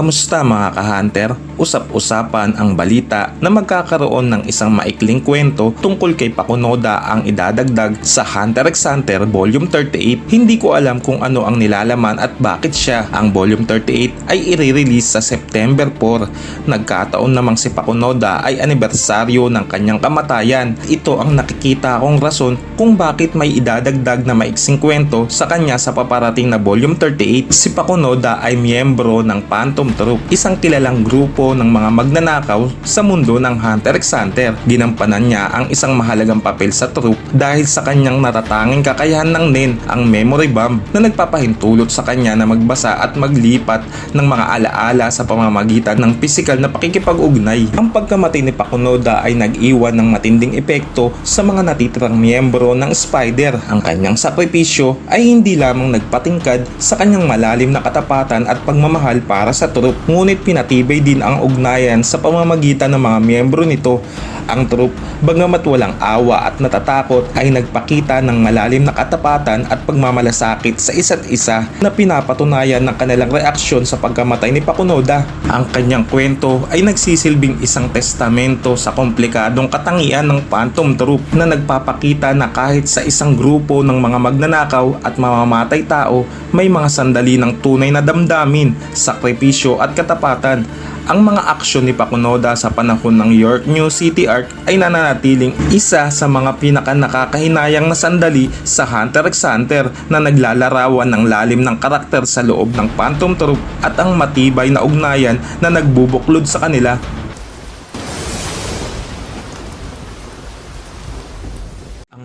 Kamusta mga ka-hunter? Usap-usapan ang balita na magkakaroon ng isang maikling kwento tungkol kay Pakunoda ang idadagdag sa Hunter x Hunter Volume 38. Hindi ko alam kung ano ang nilalaman at bakit siya. Ang Volume 38 ay i-release sa September 4. Nagkataon namang si Pakunoda ay anibersaryo ng kanyang kamatayan. Ito ang nakikita kong rason kung bakit may idadagdag na maiksing kwento sa kanya sa paparating na Volume 38. Si Pakunoda ay miyembro ng Phantom Troop, isang kilalang grupo ng mga magnanakaw sa mundo ng Hunter x Hunter. Ginampanan niya ang isang mahalagang papel sa troop dahil sa kanyang natatanging kakayahan ng NEN, ang memory bomb na nagpapahintulot sa kanya na magbasa at maglipat ng mga alaala sa pamamagitan ng pisikal na pakikipag-ugnay. Ang pagkamatay ni Pakunoda ay nag-iwan ng matinding epekto sa mga natitirang miyembro ng Spider. Ang kanyang sakripisyo ay hindi lamang nagpatingkad sa kanyang malalim na katapatan at pagmamahal para sa troop, ngunit pinatibay din ang ugnayan sa pamamagitan ng mga miyembro nito. Ang troop, bagamat walang awa at natatakot, ay nagpakita ng malalim na katapatan at pagmamalasakit sa isa't isa na pinapatunayan ng kanilang reaksyon sa pagkamatay ni Pakunoda. Ang kanyang kwento ay nagsisilbing isang testamento sa komplikadong katangian ng Phantom Troop na nagpapakita na kahit sa isang grupo ng mga magnanakaw at mamamatay tao, may mga sandali ng tunay na damdamin, sakripisyo at katapatan. Ang mga aksyon ni Pakunoda sa panahon ng York New City Arc ay nananatiling isa sa mga pinaka nakakahinayang na sandali sa Hunter x Hunter na naglalarawan ng lalim ng karakter sa loob ng Phantom Troop at ang matibay na ugnayan na nagbubuklod sa kanila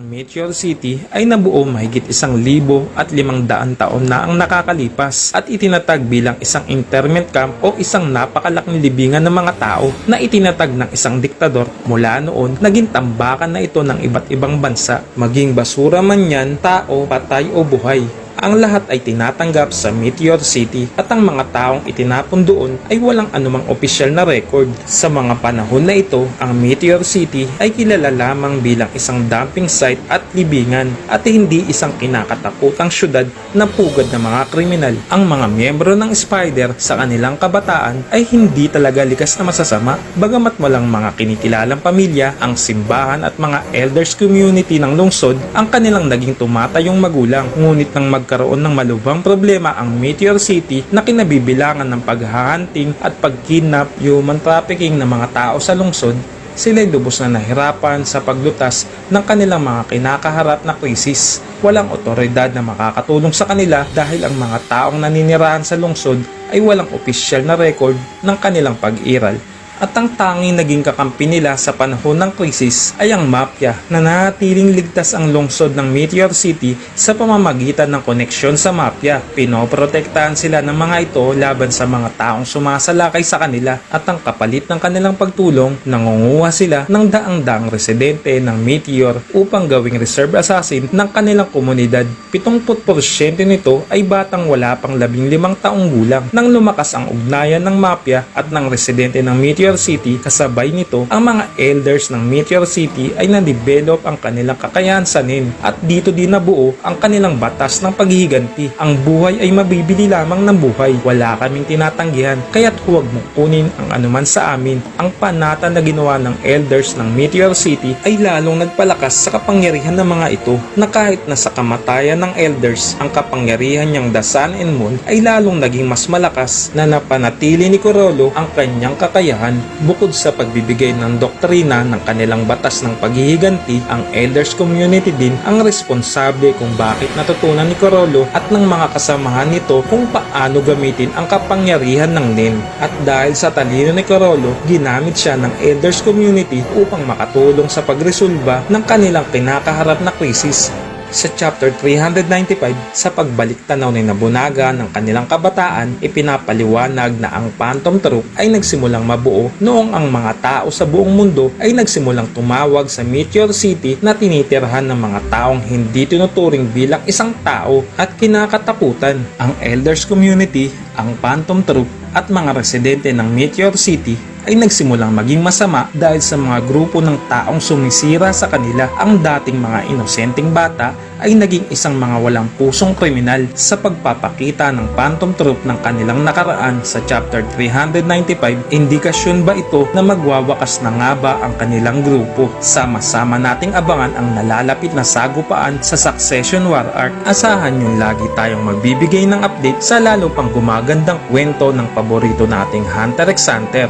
Ang Meteor City ay nabuo mahigit isang libo at limang daan taon na ang nakakalipas at itinatag bilang isang internment camp o isang napakalaking libingan ng mga tao na itinatag ng isang diktador mula noon naging tambakan na ito ng iba't ibang bansa maging basura man yan, tao, patay o buhay. Ang lahat ay tinatanggap sa Meteor City at ang mga taong itinapon doon ay walang anumang opisyal na record. Sa mga panahon na ito, ang Meteor City ay kilala lamang bilang isang dumping site at libingan at hindi isang kinakatakutang syudad na pugad ng mga kriminal. Ang mga miyembro ng Spider sa kanilang kabataan ay hindi talaga likas na masasama bagamat walang mga kinikilalang pamilya, ang simbahan at mga elders community ng lungsod ang kanilang naging tumatayong magulang. Ngunit nang magkaroon ng malubhang problema ang Meteor City na kinabibilangan ng paghahunting at pagkidnap, human trafficking ng mga tao sa lungsod, sila'y lubos na nahirapan sa paglutas ng kanilang mga kinakaharap na krisis. Walang otoridad na makakatulong sa kanila dahil ang mga taong naninirahan sa lungsod ay walang opisyal na record ng kanilang pag-iral at ang tanging naging kakampi nila sa panahon ng krisis ay ang mafia na nanatiling ligtas ang lungsod ng Meteor City sa pamamagitan ng koneksyon sa mafia. Pinoprotektahan sila ng mga ito laban sa mga taong sumasalakay sa kanila at ang kapalit ng kanilang pagtulong, nangunguha sila ng daang-daang residente ng Meteor upang gawing reserve assassin ng kanilang komunidad. 70% nito ay batang wala pang 15 taong gulang nang lumakas ang ugnayan ng mafia at ng residente ng Meteor City kasabay nito ang mga elders ng Meteor City ay na-develop ang kanilang kakayahan sa NIN at dito din nabuo ang kanilang batas ng paghihiganti. Ang buhay ay mabibili lamang ng buhay. Wala kaming tinatanggihan kaya't huwag mo kunin ang anuman sa amin. Ang panata na ginawa ng elders ng Meteor City ay lalong nagpalakas sa kapangyarihan ng mga ito na kahit na sa kamatayan ng elders ang kapangyarihan niyang The Sun and Moon ay lalong naging mas malakas na napanatili ni Corolo ang kanyang kakayahan bukod sa pagbibigay ng doktrina ng kanilang batas ng paghihiganti ang elders community din ang responsable kung bakit natutunan ni Corolo at ng mga kasamahan nito kung paano gamitin ang kapangyarihan ng NIN at dahil sa talino ni Corolo ginamit siya ng elders community upang makatulong sa pagresolba ng kanilang kinakaharap na krisis sa chapter 395 sa pagbalik tanaw ni Nabunaga ng kanilang kabataan, ipinapaliwanag na ang Phantom Troop ay nagsimulang mabuo noong ang mga tao sa buong mundo ay nagsimulang tumawag sa Meteor City na tinitirhan ng mga taong hindi tinuturing bilang isang tao at kinakatakutan. Ang Elders Community, ang Phantom Troop at mga residente ng Meteor City ay nagsimulang maging masama dahil sa mga grupo ng taong sumisira sa kanila. Ang dating mga inosenteng bata ay naging isang mga walang pusong kriminal sa pagpapakita ng phantom troop ng kanilang nakaraan sa chapter 395. Indikasyon ba ito na magwawakas na nga ba ang kanilang grupo? Sama-sama nating abangan ang nalalapit na sagupaan sa Succession War Arc. Asahan yung lagi tayong magbibigay ng update sa lalo pang gumagandang kwento ng paborito nating Hunter x Hunter.